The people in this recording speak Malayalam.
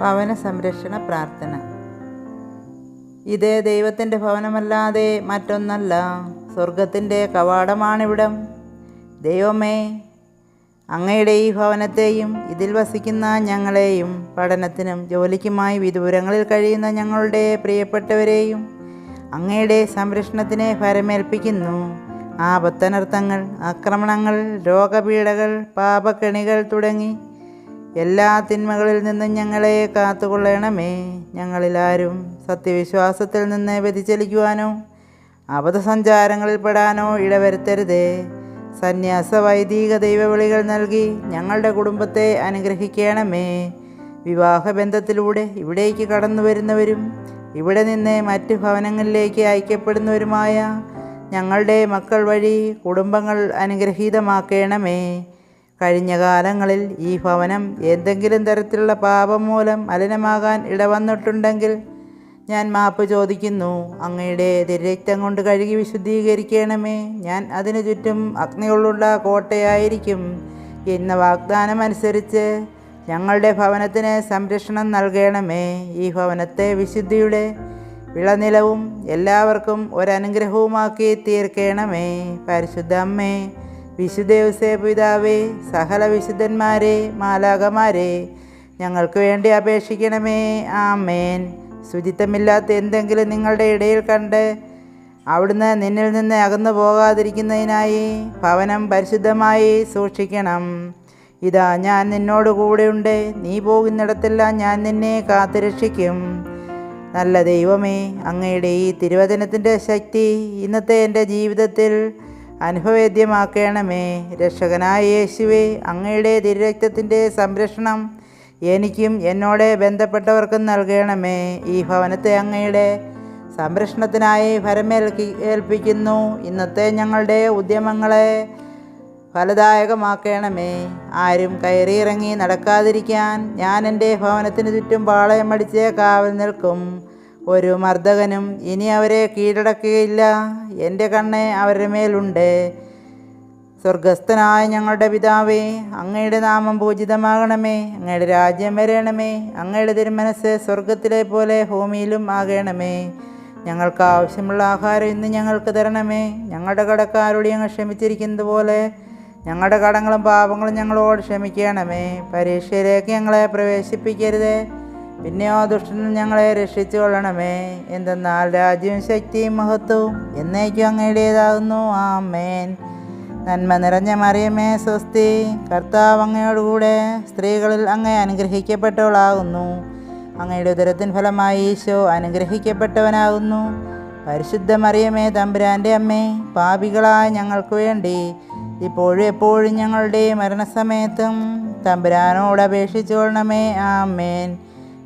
ഭവന സംരക്ഷണ പ്രാർത്ഥന. ഇത് ദൈവത്തിന്റെ ഭവനമല്ലാതെ മറ്റൊന്നല്ല സ്വർഗത്തിന്റെ കവാടമാണിവിടം. ദൈവമേ അങ്ങയുടെ ഈ ഭവനത്തെയും ഇതിൽ വസിക്കുന്ന ഞങ്ങളെയും പഠനത്തിനും ജോലിക്കുമായി വിദൂരങ്ങളിൽ കഴിയുന്ന ഞങ്ങളുടെ പ്രിയപ്പെട്ടവരെയും അങ്ങയുടെ സംരക്ഷണത്തിനെ ഫരമേൽപ്പിക്കുന്നു ആപത്തനർത്ഥങ്ങൾ ആക്രമണങ്ങൾ രോഗപീഠകൾ പാപക്കെണികൾ തുടങ്ങി എല്ലാ തിന്മകളിൽ നിന്നും ഞങ്ങളെ കാത്തുകൊള്ളണമേ. ഞങ്ങളിലാരും സത്യവിശ്വാസത്തിൽ നിന്ന് വ്യതിചലിക്കുവാനോ അബദ്ധസഞ്ചാരങ്ങളിൽ പെടാനോ ഇടവരുത്തരുതേ. സന്യാസ വൈദിക ദൈവവിളികൾ നൽകി ഞങ്ങളുടെ കുടുംബത്തെ അനുഗ്രഹിക്കണമേ. വിവാഹബന്ധത്തിലൂടെ ഇവിടേക്ക് കടന്നു വരുന്നവരും ഇവിടെ നിന്ന് മറ്റ് ഭവനങ്ങളിലേക്ക് അയക്കപ്പെടുന്നവരുമായ ഞങ്ങളുടെ മക്കൾ വഴി കുടുംബങ്ങൾ അനുഗ്രഹീതമാക്കണമേ. കഴിഞ്ഞ കാലങ്ങളിൽ ഈ ഭവനം എന്തെങ്കിലും തരത്തിലുള്ള പാപം മൂലം മലിനമാകാൻ ഇടവന്നിട്ടുണ്ടെങ്കിൽ ഞാൻ മാപ്പ് ചോദിക്കുന്നു. അങ്ങയുടെ തിരക്തം കൊണ്ട് കഴുകി വിശുദ്ധീകരിക്കണമേ. ഞാൻ അതിനു ചുറ്റും അഗ്നിയുള്ള കോട്ടയായിരിക്കും എന്ന വാഗ്ദാനം അനുസരിച്ച് ഞങ്ങളുടെ ഭവനത്തിന് സംരക്ഷണം നൽകണമേ. ഈ ഭവനത്തെ വിശുദ്ധിയുടെ വിളനിലവും എല്ലാവർക്കും ഒരനുഗ്രഹവുമാക്കി തീർക്കണമേ. പരിശുദ്ധ അമ്മേ വിശുദ്ധ യോസേപ്പ് പിതാവേ സകല വിശുദ്ധന്മാരെ മാലാകമാരെ ഞങ്ങൾക്ക് വേണ്ടി അപേക്ഷിക്കണമേ. ആമേൻ. ശുചിത്വമില്ലാത്ത എന്തെങ്കിലും നിങ്ങളുടെ ഇടയിൽ കണ്ട് അവിടുന്ന് നിന്നിൽ നിന്ന് അകന്നു പോകാതിരിക്കുന്നതിനായി ഭവനം പരിശുദ്ധമായി സൂക്ഷിക്കണം. ഇതാ ഞാൻ നിന്നോട് കൂടെയുണ്ട്. നീ പോകുന്നിടത്തെല്ലാം ഞാൻ നിന്നെ കാത്തുരക്ഷിക്കും. നല്ല ദൈവമേ അങ്ങയുടെ ഈ തിരുവചനത്തിന്റെ ശക്തി ഇന്നത്തെ എന്റെ ജീവിതത്തിൽ അനുഭവേദ്യമാക്കണമേ. രക്ഷകനായ യേശുവേ അങ്ങയുടെ തിരുരക്തത്തിന്റെ സംരക്ഷണം എനിക്കും എന്നോട് ബന്ധപ്പെട്ടവർക്കും നൽകണമേ. ഈ ഭവനത്തെ അങ്ങയുടെ സംരക്ഷണത്തിനായി ഫലമേൽക്കി ഏൽപ്പിക്കുന്നു ഇന്നത്തെ ഞങ്ങളുടെ ഉദ്യമങ്ങളെ ഫലദായകമാക്കണമേ. ആരും കയറിയിറങ്ങി നടക്കാതിരിക്കാൻ ഞാൻ എന്റെ ഭവനത്തിന് ചുറ്റും പാളയമടിച്ച് കാവൽ നിൽക്കും. ഒരു മർദ്ദകനും ഇനി അവരെ കീഴടക്കുകയില്ല. എന്റെ കണ്ണ് അവരുടെ മേലുണ്ട്. സ്വർഗസ്ഥനായ ഞങ്ങളുടെ പിതാവേ അങ്ങയുടെ നാമം പൂജിതമാകണമേ. അങ്ങയുടെ രാജ്യം വരണമേ. അങ്ങയുടെ തിരുമനസ് സ്വർഗത്തിലെ പോലെ ഭൂമിയിലും ആകണമേ. ഞങ്ങൾക്ക് ആവശ്യമുള്ള ആഹാരം ഇന്ന് ഞങ്ങൾക്ക് തരണമേ. ഞങ്ങളുടെ കടക്കാരോട് ഞങ്ങൾ ക്ഷമിച്ചിരിക്കുന്നത് പോലെ ഞങ്ങളുടെ കടങ്ങളും പാപങ്ങളും ഞങ്ങളോട് ക്ഷമിക്കണമേ. പരീക്ഷയിലേക്ക് ഞങ്ങളെ പ്രവേശിപ്പിക്കരുതേ. പിന്നെയോ ദുഷ്ടനിൽ ഞങ്ങളെ രക്ഷിച്ചു കൊള്ളണമേ. എന്തെന്നാൽ രാജ്യവും ശക്തിയും മഹത്വവും എന്നേക്കും അങ്ങയുടേതാകുന്നു. ആമേൻ. നന്മ നിറഞ്ഞ മറിയമേ സ്വസ്തി. കർത്താവ് അങ്ങയോടുകൂടെ സ്ത്രീകളിൽ അങ്ങ് അനുഗ്രഹിക്കപ്പെട്ടവളാകുന്നു. അങ്ങയുടെ ഉദരത്തിൻ ഫലമായി ഈശോ അനുഗ്രഹിക്കപ്പെട്ടവനാകുന്നു. പരിശുദ്ധ മറിയമേ തമ്പുരാന്റെ അമ്മേ പാപികളായ ഞങ്ങൾക്ക് വേണ്ടി ഇപ്പോഴും എപ്പോഴും ഞങ്ങളുടെ മരണസമയത്തും തമ്പുരാനോട് അപേക്ഷിച്ചു കൊള്ളണമേ. ആമേൻ.